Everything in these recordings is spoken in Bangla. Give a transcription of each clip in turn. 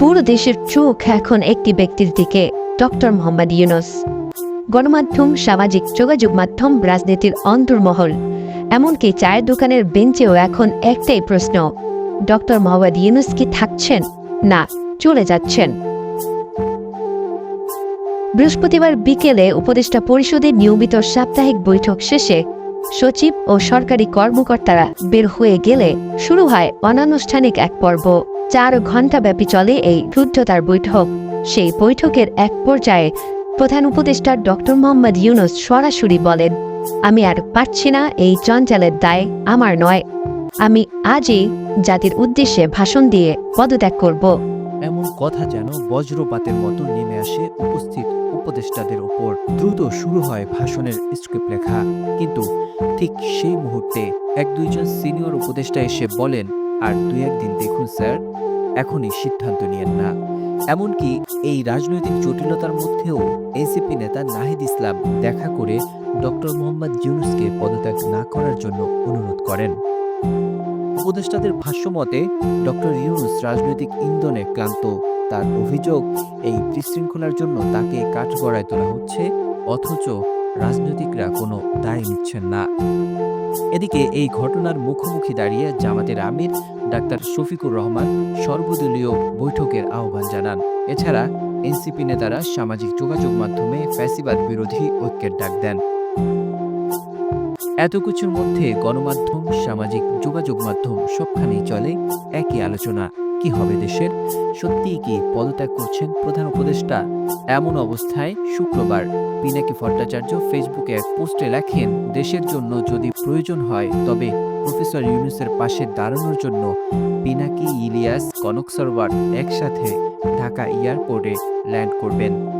পুরো দেশের চোখ এখন একটি ব্যক্তির দিকে, ডক্টর মোহাম্মদ ইউনুস। গণমাধ্যম, সামাজিক যোগাযোগ মাধ্যম, রাজনীতির অন্তর্মহল। এমনকি চায়ের দোকানের বেঞ্চেও এখন একটাই প্রশ্ন, ডক্টর মোহাম্মদ ইউনুস কি থাকছেন? না, চলে যাচ্ছেন। বৃহস্পতিবার বিকেলে উপদেষ্টা পরিষদের নিয়মিত সাপ্তাহিক বৈঠক শেষে সচিব ও সরকারি কর্মকর্তারা বের হয়ে গেলে শুরু হয় অনানুষ্ঠানিক এক পর্ব। চার ঘণ্টাব্যাপী চলে এই রুদ্ধতার বৈঠক। সেই বৈঠকের এক পর্যায়ে প্রধান উপদেষ্টা ডক্টর মোহাম্মদ ইউনুস সরাসরি বলেন, আমি আর পারছি না এই চঞ্চলের দায় আমার নয়। আমি আজই জাতির উদ্দেশ্যে ভাষণ দিয়ে পদত্যাগ করব। এমন কথা যেন বজ্রপাতের মতো নেমে আসে উপস্থিত উপদেষ্টাদের ওপর। দ্রুত শুরু হয় ভাষণের স্ক্রিপ্ট লেখা। কিন্তু ঠিক সেই মুহূর্তে এক দুইজন সিনিয়র উপদেষ্টা এসে বলেন, আর দুই একদিন দেখুন, স্যার এখনই সিদ্ধান্ত নিয়েন না। এমনকি এই রাজনৈতিক জটিলতার মধ্যেও এনসিপি নেতা নাহিদ ইসলাম দেখা করে ডক্টর মোহাম্মদ ইউনুসকে পদত্যাগ না করার জন্য অনুরোধ করেন। উপদেষ্টাদের ভাষ্যমতে ডক্টর ইউনুস রাজনৈতিক ইন্ধনে ক্লান্ত। তার অভিযোগ, এই বিশৃঙ্খলার জন্য তাকে কাঠগড়ায় তোলা হচ্ছে, অথচ রাজনৈতিকরা কোনো দায় নিচ্ছেন না। এদিকে এই ঘটনার মুখোমুখি দাঁড়িয়ে জামাতের আমির ডাক্তার শফিকুর রহমান সর্বদলীয় বৈঠকের আহ্বান জানান। এছাড়া এনসিপি নেতারা সামাজিক যোগাযোগ মাধ্যমে ফ্যাসিবাদ বিরোধী ঐক্যের ডাক দেন। এত কিছুর মধ্যে গণমাধ্যম, সামাজিক যোগাযোগ মাধ্যম সবখানেই চলে, একই আলোচনা। কি হবে দেশের? সত্যিই কি পদত্যাগ করছেন প্রধান উপদেষ্টা? এমন অবস্থায় শুক্রবার পিনাকি ভট্টাচার্য ফেসবুকে এক পোস্টে লেখেন, দেশের জন্য যদি প্রয়োজন হয়, তবে প্রফেসর ইউনুসের পাশে দাঁড়ানোর জন্য পিনাকি ইলিয়াস কনক সরোয়ার একসাথে ঢাকা এয়ারপোর্টে ল্যান্ড করবেন।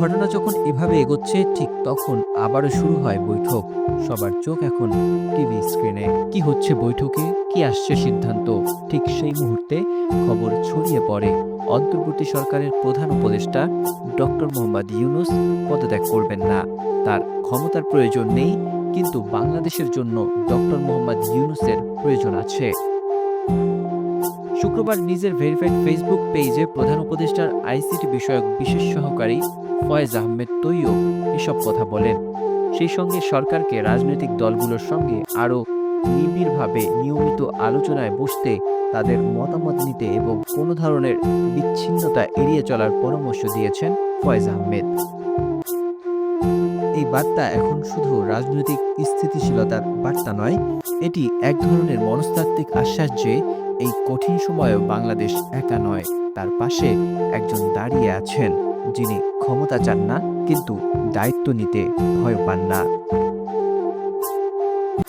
ঘটনা যখন এভাবে এগোচ্ছে, ঠিক তখন আবারও শুরু হয় বৈঠক। সবার চোখ এখন টিভি স্ক্রিনে। কি হচ্ছে বৈঠকে? কি আসছে সিদ্ধান্ত? ঠিক সেই মুহূর্তে খবর ছড়িয়ে পড়ে। অন্তর্বর্তী সরকারের প্রধান উপদেষ্টা ডক্টর মোহাম্মদ ইউনুস পদত্যাগ করবেন না। তার ক্ষমতার প্রয়োজন নেই, কিন্তু বাংলাদেশের জন্য ডক্টর মোহাম্মদ ইউনুসের প্রয়োজন আছে। শুক্রবার নিজের ভেরিফাইড ফেসবুক পেজে প্রধান উপদেষ্টার আইসিটি বিষয়ক বিশেষ সহকারী ফয়েজ আহমেদ তৈয়ব এসব কথা বলেন। সেই সঙ্গে সরকারকে রাজনৈতিক দলগুলোর সঙ্গে আরও নিবিড়ভাবে নিয়মিত আলোচনায় বসতে তাদের মতামত নিতে এবং কোনো ধরনের বিচ্ছিন্নতা এড়িয়ে চলার পরামর্শ দিয়েছেন ফয়েজ আহমেদ। এই বার্তা এখন শুধু রাজনৈতিক স্থিতিশীলতার বার্তা নয়, এটি এক ধরনের মনস্তাত্ত্বিক আশ্বাস যে এই কঠিন সময়েও বাংলাদেশ একা নয়, তার পাশে একজন দাঁড়িয়ে আছেন যিনি ক্ষমতা চান না, কিন্তু দায়িত্ব নিতে ভয় পান না।